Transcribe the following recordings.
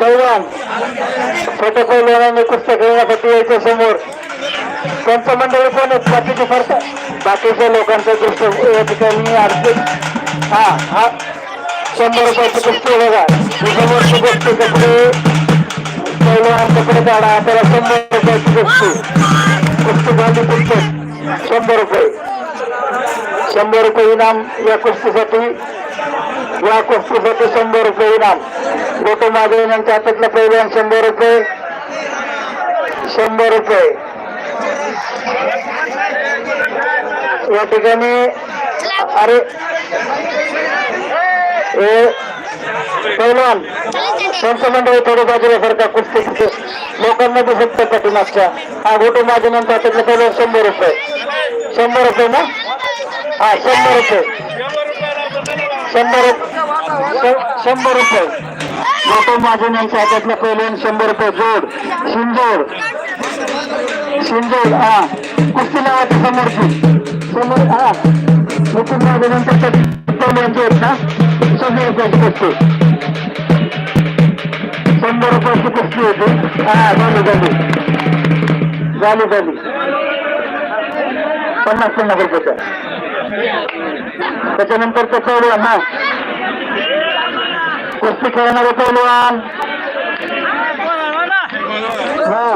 पैलवान छोट्या लोणाने कुस्त्या खेळण्यासाठी यायच्या समोर. त्यांचं मंडळी कोण आहेत बाकीचे फरक बाकीच्या लोकांचं दृष्ट या ठिकाणी आर्थिक हा हा. शंभर रुपयाची कुस्ती आहे बघा. ही समोरची कुस्ती कपडे पैलवान कपडे काढा त्याला शंभर रुपयाची कुस्ती. कुस्ती झाली कुस्ती शंभर रुपये. शंभर रुपये इनाम या कुस्तीसाठी या कुस्तीसाठी शंभर रुपये इनाम. गोटू मागे यांच्या हातातलं पहिल्यान शंभर रुपये. शंभर रुपये. या ठिकाणी अरे पहिलवान संत मंडळी थोडं बाजूला सारखा कुस्ती लोकांमध्ये फक्त दिसत त्या पाठीमागच्या. हा गोटो माझ्या नंतर हातातलं पहिलं शंभर रुपये. शंभर रुपये ना? हा शंभर रुपये. शंभर रुपये शंभर रुपये. गोटू महाजन यांच्या हातातलं पहिलं शंभर रुपये. जोड. शिंजोड. शिंजोड हा. कुस्ती नावाची समोरची. समोर हा. गोटू महाजन नंतर पहिल्यांचे आहेत ना शंभर रुपयाची कुस्ती. शंभर रुपयाची कुस्ती होती. हा झाली झाली. झाली झाली. पन्नास पन्नास रुपयाचा. त्याच्यानंतर ते पैलवान हा कुस्ती खेळणारे पैलवान हा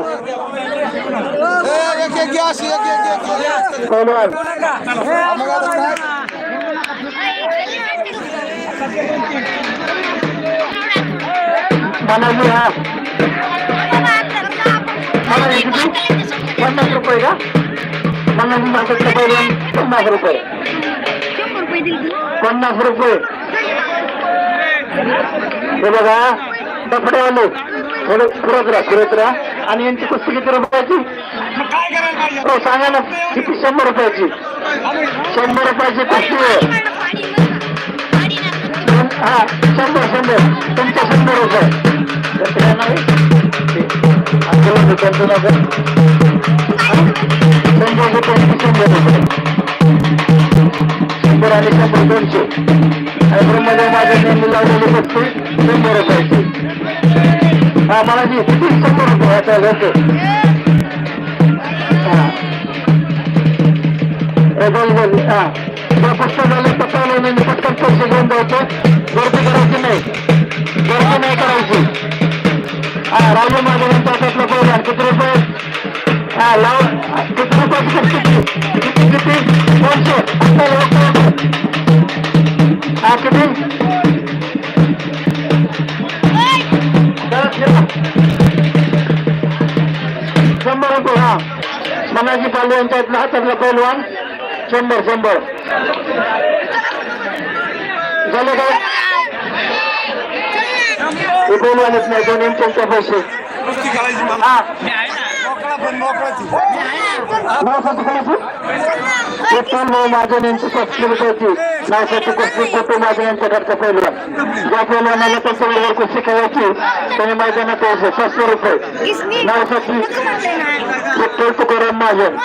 एक एक गॅस एक एक एक पैलवान मग आता काय मनाली हा मनाली किती पन्नास रुपये का मनाली मार्केटचं पैलवान पन्नास रुपये पन्नास रुपये. हे बघा कपडेवाले थोडे फिरत राहा फिरत राहा. आणि यांची कुस्ती किती रुपयाची? हो सांगा ना किती? शंभर रुपयाची. शंभर रुपयाची कुस्ती आहे. हा शंभर शंभर. तुमचे शंभर रुपये. त्यांचं काय नाव शंभर रुपये शंभर रुपये. शंभर आणि शंभर दोनशे आणि ब्रह्मदेव माझ्या नेहमी लावलेली कुस्ती शंभर रुपयाची हा मला जी किती शंभर रुपये आता घेतो हा हे बोल बोल हा त्या पुस्तक झालं तर चालू मी पटकन पैसे घेऊन जायचे हा किती चला, चला. शंभर रुपये हा मनाजी पालू यांच्यातला हातातला पैलवान शंभर शंभर झालं काय हे पैलवानच नाही दोन इंचांच्या पैसे कुस्ती खेळायची मला हा मोकळा पण मोकळाची नावासाठी कोणाची प्रथम भाऊ महाजन यांची पस्तीस होती. नावासाठी कुस्ती गोपी महाजन यांच्याकडचा पैलवान ज्या पैलवानाला त्यांच्या कुस्ती खेळायची त्याने मैदानात यायचं सातशे रुपये. नावासाठी विठ्ठल तुकाराम महाजन.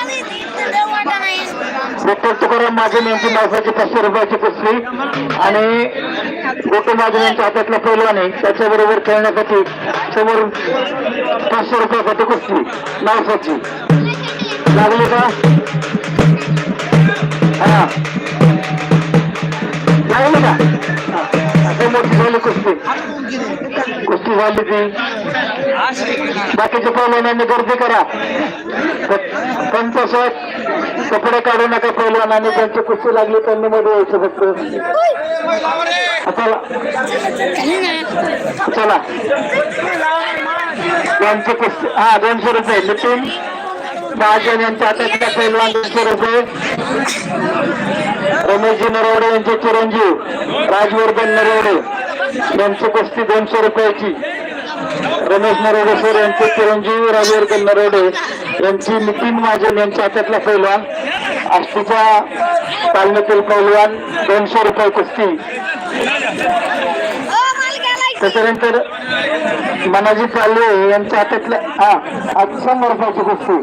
विठ्ठल तुकाराम महाजन यांची नावासाठी पाचशे रुपयाची कुस्ती. आणि गोटू महाजन यांच्या हातातला पैलवान त्याच्याबरोबर खेळण्यासाठी समोर पाचशे रुपयासाठी कुस्ती. नावासाठी. लागले का? हा लागले का हा. आता मोठी झाली कुस्ती कुस्ती झाली ती बाकीच्या पैलवानांनी गर्दी करा पंचाशत कपडे काढू नका पैलवानांनी त्यांची कुस्ती लागली त्यांनी मध्ये यायचं फक्त चला चला दोनशे कुस्ती हा दोनशे रुपये नितीन महाजन यांच्या हातातल्या पैलवान दोनशे रुपये रमेशजी नरवडे यांचे चिरंजीव राजवर्धन नरवडे यांची कुस्ती दोनशे रुपयाची. रमेश नरवडे सर यांचे चिरंजीव राजवर्धन नरवडे यांची नितीन महाजन यांच्या हातातला पैलवान आष्टीच्या तालमीतील पैलवान दोनशे रुपये कुस्ती. त्याच्यानंतर मनाजी पालवे यांच्या हातातल्या हा आज शंभर रुपयाची कुस्ती.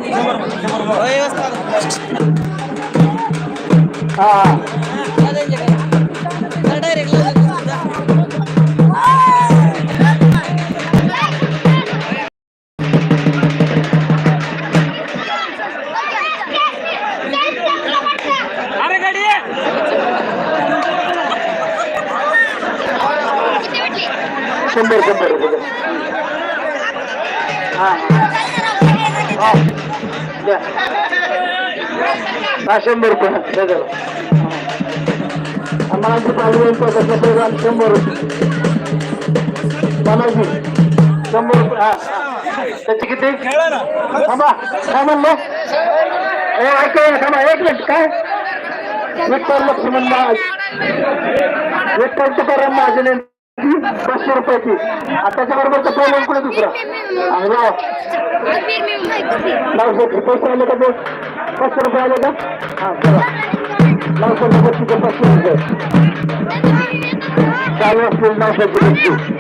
கொண்டு கொண்டு இருக்குது ஆ. ஆ. हा शंभर रुपये. द्या जरा. आम्हाला जे चालू आहे त्याच्यातलं पैलवान शंभर रुपये. मनाजी शंभर रुपये. हा. त्याची किती? थांबा. काय म्हणलो? ए ऐका थांबा. एक मिनिट. काय? विठ्ठल लक्ष्मण महाराज. विठ्ठल तुकाराम महाजन पाचशे रुपयाची. आता बरोबर तर पहिलं कुठे दुसरा? नऊशे पैसे आले का ते? पाचशे रुपये आले का? हा नऊशे रुपये पाचशे रुपये. चालू असतील नऊशे रुपये.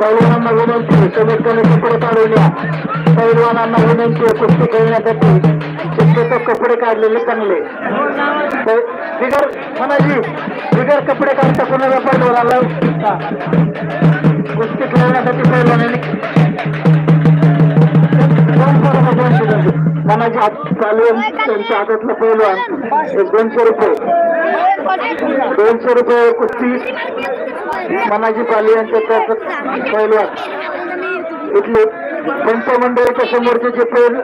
पैलवानांना विनंती कमीत कमी कपडे काढून या. पैलवानांना विनंती कुस्ती खेळण्यासाठी. शक्यतो कपडे काढलेले चांगले. पै- बिगर मनाजी बिगर कपडे काढता कोणाला पैलवानाला हा. कुस्ती खेळण्यासाठी पैलवानांनी नाही. मनाजी हात चालू त्यांच्या हातातलं पैलवान एक दोनशे रुपये. दोनशे रुपये कुस्ती. मनाजी पाली यांच्या त्याचं पैलवान इथले पंचमंडळाच्या समोरचे जे पैल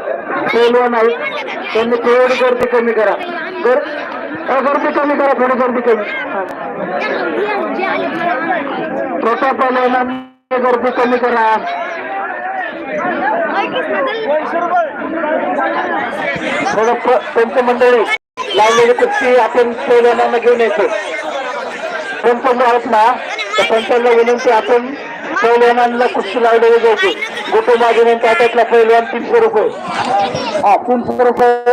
पैलवान आहेत त्यांनी थोडी गर्दी कमी करा. गर गर्दी कमी करा थोडी गर्दी कमी हा. छोट्या पैलवानांनी गर्दी कमी करा थोडं प- पंचमंडळी लावलेली कुस्ती आपण पैलवानांना घेऊन येतो पंच आहेत ना तर पंचांना विनंती आपण पैलवानांना कुस्ती लावलेली जायची घ्यायची गोटू माझे हातातला पैलवान तीनशे रुपये हा तीनशे रुपये